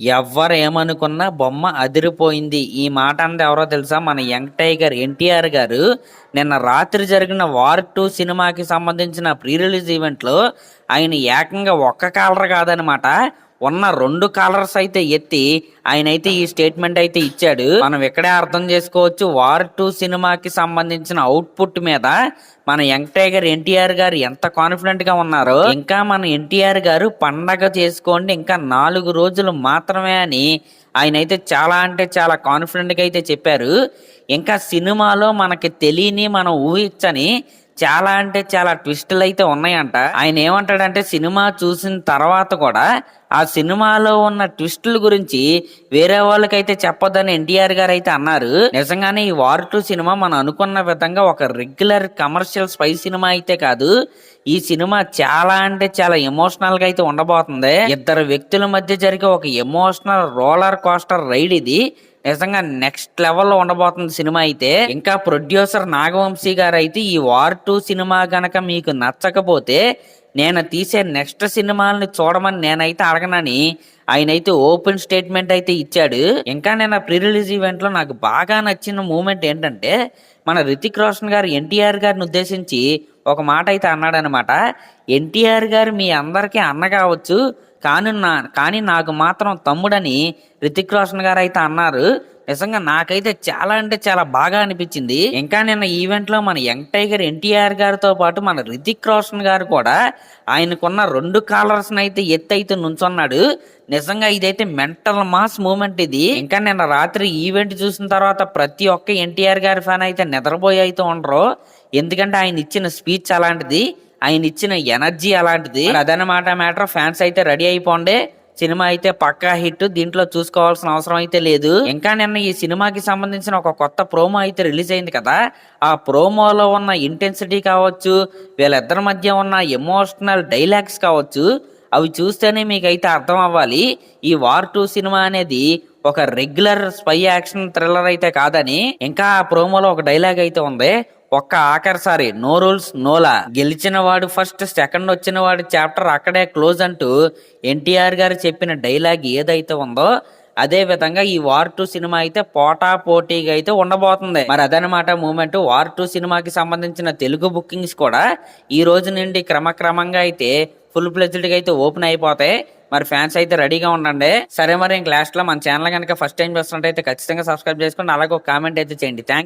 ఎవ్వరు ఏమనుకున్నా బొమ్మ అదిరిపోయింది. ఈ మాట అన్నది ఎవరో తెలుసా? మన వెంకటయ్య గారు ఎన్టీఆర్ గారు నిన్న రాత్రి జరిగిన వార్ టూ సినిమాకి సంబంధించిన ప్రీ రిలీజ్ ఈవెంట్లో ఆయన ఏకంగా ఒక్క కాలర్ కాదనమాట. ఉన్న రెండు కాలర్స్ అయితే ఎత్తి ఆయన అయితే ఈ స్టేట్మెంట్ అయితే ఇచ్చాడు. మనం ఇక్కడే అర్థం చేసుకోవచ్చు. వార్ టూ సినిమాకి సంబంధించిన అవుట్పుట్ మీద మన వెంకటయ్య గారు ఎన్టీఆర్ గారు ఎంత కాన్ఫిడెంట్గా ఉన్నారో ఇంకా మన ఎన్టీఆర్ గారు పండగ చేసుకోండి ఇంకా నాలుగు రోజులు మాత్రమే అని ఆయన అయితే చాలా అంటే చాలా కాన్ఫిడెంట్గా అయితే చెప్పారు. ఇంకా సినిమాలో మనకి తెలియని మనం ఊహించని చాలా అంటే చాలా ట్విస్టులు అయితే ఉన్నాయంట. ఆయన ఏమంటాడంటే సినిమా చూసిన తర్వాత కూడా ఆ సినిమాలో ఉన్న ట్విస్టుల గురించి వేరే వాళ్ళకైతే చెప్పొద్దని ఎన్టీఆర్ గారు అయితే అన్నారు. నిజంగానే ఈ వార్ టూ సినిమా మనం అనుకున్న విధంగా ఒక రెగ్యులర్ కమర్షియల్ స్పై సినిమా అయితే కాదు ఈ సినిమా చాలా అంటే చాలా ఎమోషనల్గా అయితే ఉండబోతుంది. ఇద్దరు వ్యక్తుల మధ్య జరిగే ఒక ఎమోషనల్ రోలర్ కోస్టర్ రైడ్ ఇది. నిజంగా నెక్స్ట్ లెవెల్లో ఉండబోతుంది సినిమా అయితే. ఇంకా ప్రొడ్యూసర్ నాగవంశీ గారు అయితే ఈ వార్ టూ సినిమా గనక మీకు నచ్చకపోతే నేను తీసే నెక్స్ట్ సినిమాలని చూడమని నేనైతే అడగనని. ఆయన అయితే ఓపెన్ స్టేట్మెంట్ అయితే ఇచ్చాడు. ఇంకా నేను ప్రీ రిలీజ్ ఈవెంట్లో నాకు బాగా నచ్చిన మూమెంట్ ఏంటంటే మన రితిక్ రోషన్ గారు ఎన్టీఆర్ గారిని ఉద్దేశించి ఒక మాట అయితే అన్నాడనమాట. ఎన్టీఆర్ గారు మీ అందరికీ అన్న కావచ్చు కానీ నా కానీ నాకు మాత్రం తమ్ముడని రితిక్ రోషన్ గారు అయితే అన్నారు. నిజంగా నాకైతే చాలా అంటే చాలా బాగా అనిపించింది. ఇంకా నిన్న ఈవెంట్లో మన యంగ్ టైగర్ ఎన్టీఆర్ గారితో పాటు మన రితిక్ రోషన్ గారు కూడా ఆయనకున్న రెండు కాలర్స్ అయితే ఎత్తు అయితే నుంచున్నాడు. నిజంగా ఇదైతే మెంటల్ మాస్ మూమెంట్ ఇది. ఇంకా నిన్న రాత్రి ఈవెంట్ చూసిన తర్వాత ప్రతి ఒక్క ఎన్టీఆర్ గారి ఫ్యాన్ అయితే నిద్రపోయి అయితే ఉండరు. ఎందుకంటే ఆయన ఇచ్చిన స్పీచ్ అలాంటిది. ఆయన ఇచ్చిన ఎనర్జీ అలాంటిది. అదనమాట మ్యాటర్. ఫ్యాన్స్ అయితే రెడీ అయిపోండి. సినిమా అయితే పక్కా హిట్. దీంట్లో చూసుకోవాల్సిన అవసరం అయితే లేదు. ఇంకా నిన్న ఈ సినిమాకి సంబంధించిన ఒక కొత్త ప్రోమో అయితే రిలీజ్ అయింది కదా. ఆ ప్రోమోలో ఉన్న ఇంటెన్సిటీ కావచ్చు వీళ్ళిద్దరి మధ్య ఉన్న ఎమోషనల్ డైలాగ్స్ కావచ్చు అవి చూస్తేనే మీకైతే అర్థం అవ్వాలి. ఈ వార్ టూ సినిమా అనేది ఒక రెగ్యులర్ స్పై యాక్షన్ థ్రిల్లర్ అయితే కాదని ఇంకా ఆ ప్రోమోలో ఒక డైలాగ్ అయితే ఉంది. ఒక్క ఆఖరిసారి నో రూల్స్ నోలా గెలిచిన వాడు ఫస్ట్ సెకండ్ వచ్చిన వాడి చాప్టర్ అక్కడే క్లోజ్ అంటూ ఎన్టీఆర్ గారు చెప్పిన డైలాగ్ ఏదైతే ఉందో అదే విధంగా ఈ వార్ టూ సినిమా అయితే పోటా పోటీగా అయితే ఉండబోతుంది. మరి అదనమాట మూమెంట్. వార్ టూ సినిమాకి సంబంధించిన తెలుగు బుకింగ్స్ కూడా ఈ రోజు నుండి క్రమక్రమంగా అయితే ఫుల్ ఫ్లెజ్డ్గా అయితే ఓపెన్ అయిపోతాయి. మరి ఫ్యాన్స్ అయితే రెడీగా ఉండండి. సరే మరి ఇంక లాస్ట్లో మన ఛానల్ కనుక ఫస్ట్ టైం చూస్తున్నట్టయితే ఖచ్చితంగా సబ్స్క్రైబ్ చేసుకోండి అలాగే ఒక కామెంట్ అయితే చేయండి. థ్యాంక్